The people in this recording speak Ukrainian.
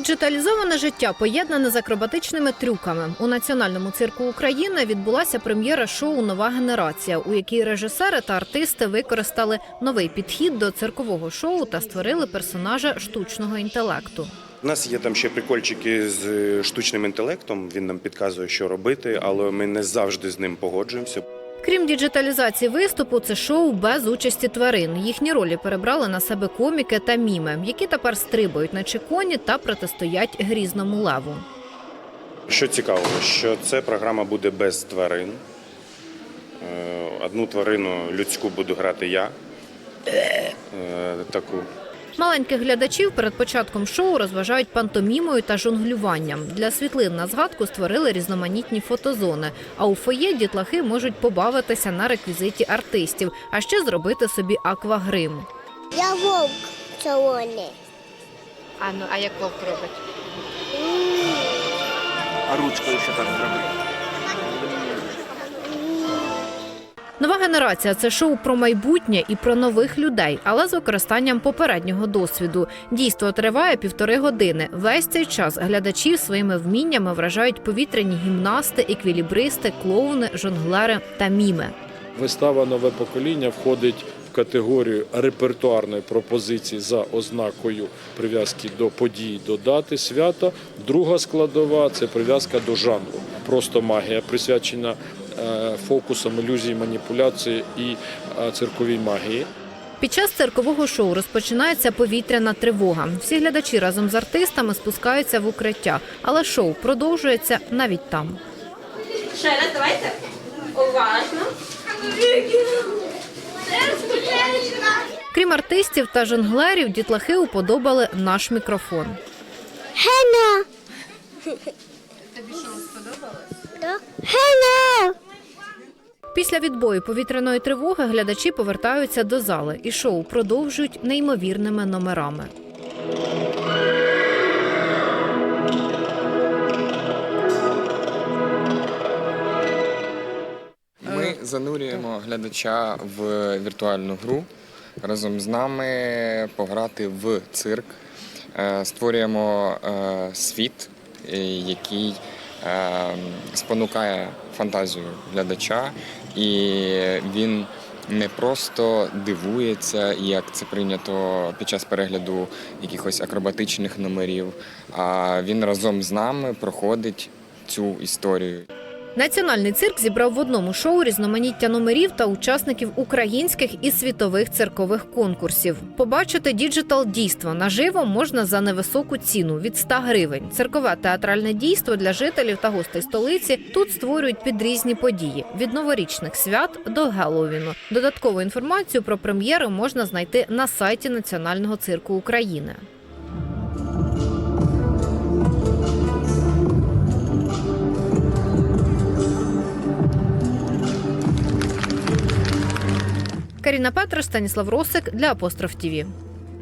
Діджиталізоване життя поєднане з акробатичними трюками. У національному цирку України відбулася прем'єра шоу Нова генерація, у якій режисери та артисти використали новий підхід до циркового шоу та створили персонажа штучного інтелекту. У нас є там ще прикольчики з е, штучним інтелектом. Він нам підказує, що робити, але ми не завжди з ним погоджуємося. Крім діджиталізації виступу, це шоу без участі тварин. Їхні ролі перебрали на себе коміки та міми, які тепер стрибають на чеконі та протистоять грізному леву. Що цікаво, що ця програма буде без тварин. Е, Одну тварину людську буду грати я. Е, Таку Маленьких глядачів перед початком шоу розважають пантомімою та жонглюванням. Для світлин на згадку створили різноманітні фотозони. А у фоє дітлахи можуть побавитися на реквізиті артистів, а ще зробити собі аквагрим. Я вовк червоний. А ну а як вовк робить? А ручкою ще так зробити. Нова генерація це шоу про майбутнє і про нових людей, але з використанням попереднього досвіду. Дійство триває півтори години. Весь цей час глядачів своїми вміннями вражають повітряні гімнасти, еквілібристи, клоуни, жонглери та міми. Вистава Нове покоління входить в категорію репертуарної пропозиції за ознакою прив'язки до подій, до дати свята. Друга складова це прив'язка до жанру. Просто магія присвячена е, фокусам, ілюзії, маніпуляції і е, цирковій магії. Під час циркового шоу розпочинається повітряна тривога. Всі глядачі разом з артистами спускаються в укриття, але шоу продовжується навіть там. Ще раз, давайте. Уважно. Крім артистів та жонглерів, дітлахи уподобали наш мікрофон. Гена. Тобі що сподобалось? Гена. Після відбою повітряної тривоги глядачі повертаються до зали, і шоу продовжують неймовірними номерами. Ми занурюємо глядача в віртуальну гру. Разом з нами пограти в цирк. Е, Створюємо е, світ, е, який спонукає фантазію глядача, і він не просто дивується, як це прийнято під час перегляду якихось акробатичних номерів, а він разом з нами проходить цю історію. Національний цирк зібрав в одному шоу різноманіття номерів та учасників українських і світових циркових конкурсів. Побачити діджитал дійство наживо можна за невисоку ціну від 100 гривень. Циркове театральне дійство для жителів та гостей столиці тут створюють під різні події від новорічних свят до Геловіну. Додаткову інформацію про прем'єри можна знайти на сайті Національного цирку України. Каріна Петра, Станіслав Росик для Апостроф ТІВІ.